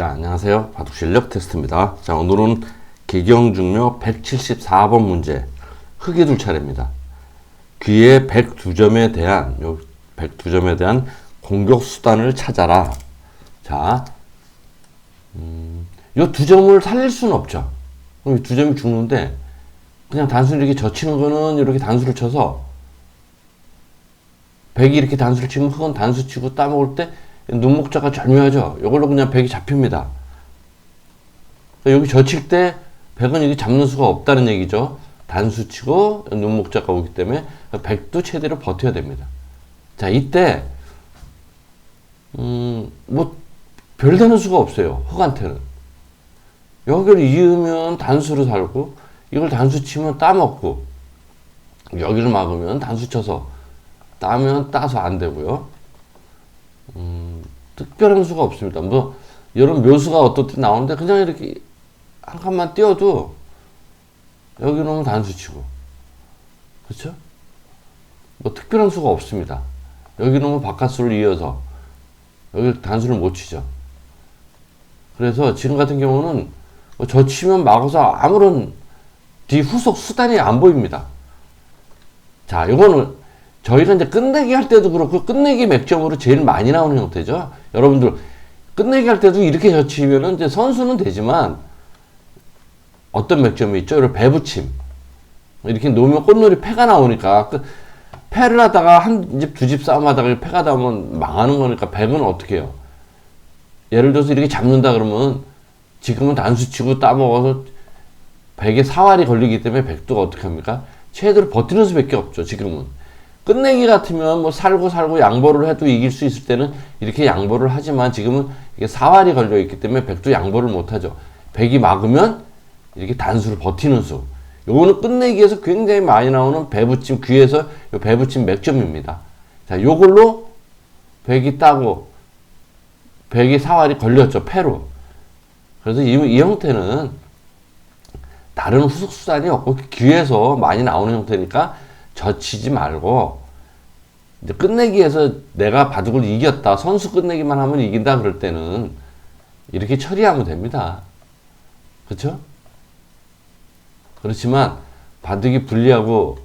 자, 안녕하세요. 바둑 실력 테스트입니다. 자, 오늘은 기경중묘 174번 문제. 흑이 둘 차례입니다. 귀의 102점에 대한, 요 102점에 대한 공격 수단을 찾아라. 자, 음, 요두 점을 살릴 수는 없죠. 그럼 이 두 점이 죽는데, 그냥 단순히 이렇게 젖히는 거는 이렇게 단수를 쳐서, 백이 이렇게 단수를 치면 흑은 단수 치고 따먹을 때 눈목자가 절묘하죠. 이걸로 그냥 백이 잡힙니다. 여기 젖힐 때 백은 여기 잡는 수가 없다는 얘기죠. 단수 치고 눈목자가 오기 때문에 백도 최대로 버텨야 됩니다. 자, 이때 음, 뭐 별다른 수가 없어요. 흑한테는. 여기를 이으면 단수로 살고 이걸 단수 치면 따먹고 여기를 막으면 단수 쳐서 따면 따서 안 되고요. 음, 특별한 수가 없습니다. 뭐 이런 묘수가 때 나오는데 그냥 이렇게 한 칸만 띄워도 여기 놓으면 단수치고 그렇죠? 뭐 특별한 수가 없습니다. 여기 놓으면 바깥수를 이어서 여기 단수를 못 치죠. 그래서 지금 같은 경우는 뭐 저 치면 막아서 아무런 뒤 후속 수단이 안 보입니다. 자, 이거는 저희가 이제 끝내기 할 때도 그렇고 끝내기 맥점으로 제일 많이 나오는 형태죠. 여러분들 끝내기 할 때도 이렇게 젖히면은 이제 선수는 되지만 어떤 맥점이 있죠? 이런 배붙임 이렇게 놓으면 꽃놀이 패가 나오니까 그 패를 하다가 한 집 두 집 싸움하다가 패가 나오면 망하는 거니까 백은 어떻게 해요? 예를 들어서 이렇게 잡는다 그러면 지금은 단수 치고 따먹어서 백에 사활이 걸리기 때문에 백두가 어떻게 합니까? 최대로 버티는 수밖에 없죠. 지금은 끝내기 같으면 뭐 살고 살고 양보를 해도 이길 수 있을 때는 이렇게 양보를 하지만 지금은 이게 사활이 걸려 있기 때문에 백두 양보를 못 하죠. 백이 막으면 이렇게 단수를 버티는 수. 요거는 끝내기에서 굉장히 많이 나오는 배붙임 귀에서 요 배붙임 맥점입니다. 자, 요걸로 백이 따고 백이 사활이 걸렸죠. 패로. 그래서 이, 이 형태는 다른 후속 수단이 없고 귀에서 많이 나오는 형태니까 젖히지 말고 이제 끝내기에서 내가 바둑을 이겼다 선수 끝내기만 하면 이긴다 그럴 때는 이렇게 처리하면 됩니다. 그렇죠? 그렇지만 바둑이 불리하고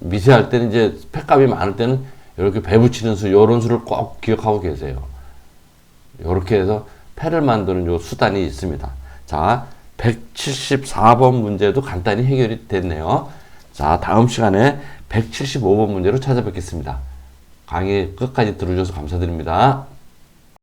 미세할 때는 이제 패값이 많을 때는 이렇게 배붙이는 수 요런 수를 꼭 기억하고 계세요. 이렇게 해서 패를 만드는 요 수단이 있습니다. 자, 174번 문제도 간단히 해결이 됐네요. 자, 다음 시간에 175번 문제로 찾아뵙겠습니다. 강의 끝까지 들어주셔서 감사드립니다.